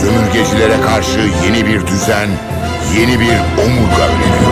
Sömürgecilere karşı yeni bir düzen, yeni bir omurga öneriyor.